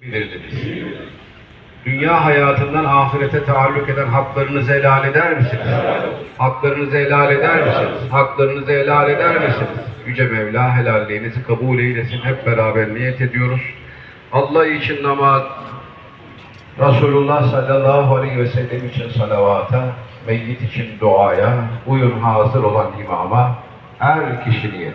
verilir. Dünya hayatından ahirete taalluk eden haklarınızı helal eder misiniz? Haklarınızı helal eder misiniz? Haklarınızı helal eder misiniz? Yüce Mevla helalliğinizi kabul eylesin. Hep beraber niyet ediyoruz. Allah için namaz, Resulullah sallallahu aleyhi ve sellem için salavata, meyyit için duaya, buyurun hazır olan imama, her kişi niyet.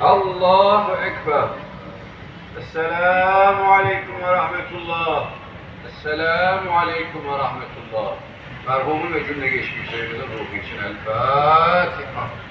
Allahu Ekber. Esselamu Aleyküm ve Rahmetullah. Esselamu Aleyküm ve Rahmetullah. Merhumun ve cümle geçmişlerimizin ruhu için El Fatiha.